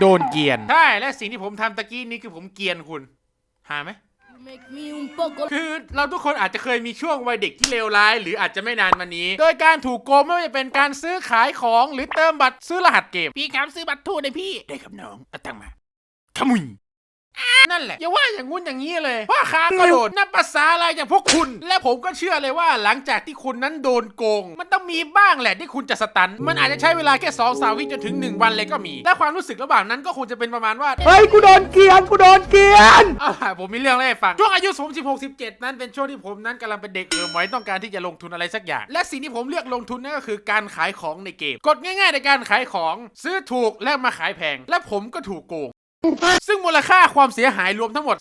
โดนเกลียน ใช่และสิ่งที่ผมทำตะกี้นี้คือผมเกลียนคุณ หาไหม Make me un poco คือเราทุกคนอาจจะเคยมีช่วงวัยเด็กที่เลวร้าย หรืออาจจะไม่นานมานี้ โดยการถูกโกงไม่ว่าจะเป็นการซื้อขายของหรือเติมบัตรซื้อรหัสเกม พี่ครับซื้อบัตรทูได้พี่ ได้ครับน้องเอาตังค์มาขมุย นั่นแหละอย่าว่าอย่างงู้นอย่างนี้เลยว่าค้ากระโดดนับภาษาอะไรอย่างพวกคุณ และผมก็เชื่อเลยว่าหลังจากที่คุณนั้นโดนโกง มันต้องมีบ้างแหละที่คุณจะสตัน มันอาจจะใช้เวลาแค่สองสามวิจนถึงหนึ่งวันเลยก็มี และความรู้สึกระหว่างนั้นก็คงจะเป็นประมาณว่าเฮ้ยกูโดนเกลียนกูโดนเกลียนอ่าผมมีเรื่องเล่าให้ฟังช่วงอายุผม16 17 นั้นเป็นช่วงที่ผมนั้นกำลังเป็นเด็กเออหมอยต้องการที่จะลงทุนอะไรสักอย่าง และสิ่งที่ผมเลือกลงทุนนั่นก็คือการขายของในเกมกดง่าย ๆ ในการขายของซื้อถูกและมาขายแพง และผมก็ถูกโกง ซึ่งมูลค่าความเสียหายรวมทั้งหมด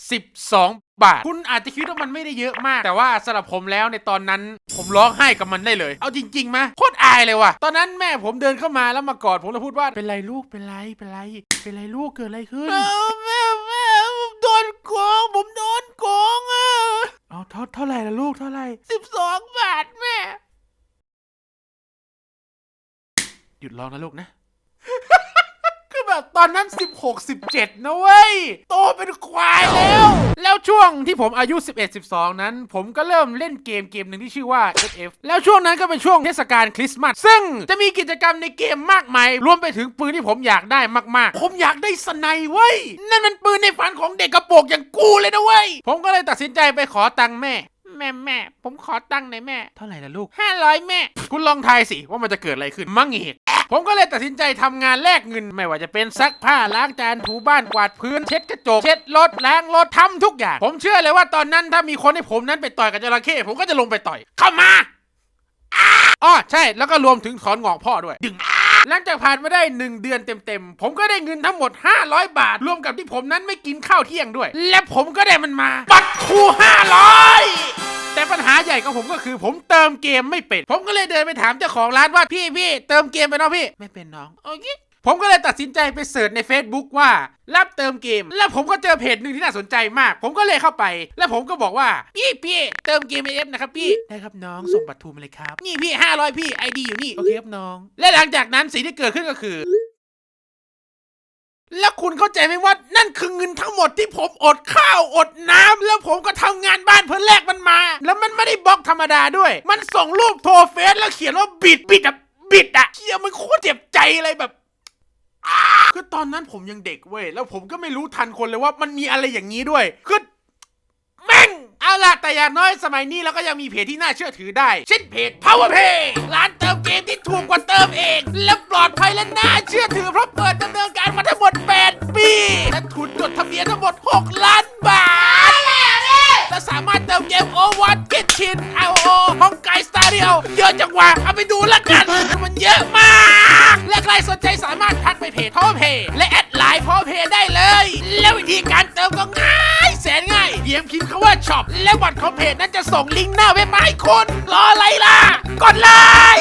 12 บาท คุณอาจจะคิดว่ามันไม่ได้เยอะมาก แต่ว่าสำหรับผมแล้วในตอนนั้น ผมร้องไห้กับมันได้เลย เอาจริงๆมะโคตรอายเลยว่ะ ตอนนั้นแม่ผมเดินเข้ามาแล้วมากอดผมแล้วพูดว่า เป็นไรลูก เป็นไร เป็นไร เป็นไรลูก เกิดอะไรขึ้นแม่แม่ผมโดนโกง ผมโดนโกงอะเอาเท่าเท่าไหร่ละลูก เท่าไหร่สิบสองบาทแม่ หยุดร้องนะลูกนะคื อแบบตอนนั้น 16 17 นะเว้ย โตเป็นควายแล้ว แล้วช่วงที่ผมอายุ 11 12 นั้น ผมก็เริ่มเล่นเกมเกมหนึ่งที่ชื่อว่า FF แล้วช่วงนั้นก็เป็นช่วงเทศกาลคริสต์มาส ซึ่งจะมีกิจกรรมในเกมมากมาย รวมไปถึงปืนที่ผมอยากได้มากๆ ผมอยากได้สไนเว้ย นั่นมันปืนในฝันของเด็กกระโปรงอย่างกูเลยนะเว้ย ผมก็เลยตัดสินใจไปขอตังค์แม่ แม่แม่ ผมขอตังค์หน่อยแม่ เท่าไหร่ล่ะลูก 500 แม่ คุณลองทายสิว่ามันจะเกิดอะไรขึ้นมั่งเหก ผมก็เลยตัดสินใจทำงานแลกเงิน ไม่ว่าจะเป็นซักผ้าล้างจานถูบ้านกวาดพื้น เช็ดกระจก เช็ดรถล้างรถทำทุกอย่าง ผมเชื่อเลยว่าตอนนั้นถ้ามีคนให้ผมนั้นไปต่อยกับจระเข้ผมก็จะลงไปต่อย เข้ามาอ๋อใช่แล้วก็รวมถึงถอนงอกพ่อด้วยดึงหลังจากผ่านมาได้ 1 เดือนเต็มๆ ผมก็ได้เงินทั้งหมด 500 บาท รวมกับที่ผมนั้นไม่กินข้าวเที่ยงด้วย และผมก็ได้มันมาปัดคู500 แต่ปัญหาใหญ่ของผมก็คือ ผมเติมเกมไม่เป็น ผมก็เลยเดินไปถามเจ้าของร้านว่าพี่พี่เติมเกมไปเนาะพี่ ไม่เป็นน้องโอเคผมก็เลยตัดสินใจไปเสิร์ชใน Facebook ว่า รับเติมเกม แล้วผมก็เจอเพจหนึ่งที่น่าสนใจมาก ผมก็เลยเข้าไป แล้วผมก็บอกว่า พี่พี่เติมเกมเอฟนะครับพี่ ได้ครับน้องส่งบัตรทูมาเลยครับ นี่พี่ 500 พี่ไอดีอยู่นี่ โอเคครับน้อง และหลังจากนั้นสิ่งที่เกิดขึ้นก็คือ แล้วคุณเข้าใจไหมว่านั่นคือเงินทั้งหมดที่ผมอดข้าวอดน้ำแล้วผมก็ทำงานบ้านเพื่อแลกมันมา แล้วมันไม่ได้บล็อกธรรมดาด้วย มันส่งรูปโทรเฟซแล้วเขียนว่าบิดบิดอะบิดอะเฮียมันโคตรเจ็บใจอะไรแบบคือตอนนั้นผมยังเด็กเว้ยแล้วผมก็ไม่รู้ทันคนเลยว่ามันมีอะไรอย่างนี้ด้วยคือแม่งเอาล่ะแต่อย่างน้อยสมัยนี้เราก็ยังมีเพจที่น่าเชื่อถือได้ เช่นเพจ PowerPay ร้านเติมเกมที่ถูกกว่าเติมเอง และปลอดภัยและน่าเชื่อถือเพราะ ทั้งหมด 6 ล้านบาทและสามารถเติมเกมโอวัตกิชินไอโอห้องไกสตาเดียวเยอะจังวะเอาไปดูละกัน มันเยอะมาก และใครสนใจสามารถทักไปเพจ PowerPay และแอดไลน์ PowerPay ได้เลย แล้ววิธีการเติมก็ง่ายแสนง่ายเพียงพิมพ์คำว่าช็อปและบัตรของเพจนั้นจะส่งลิงก์หน้าเว็บมาให้คุณรออะไรล่ะกดเลย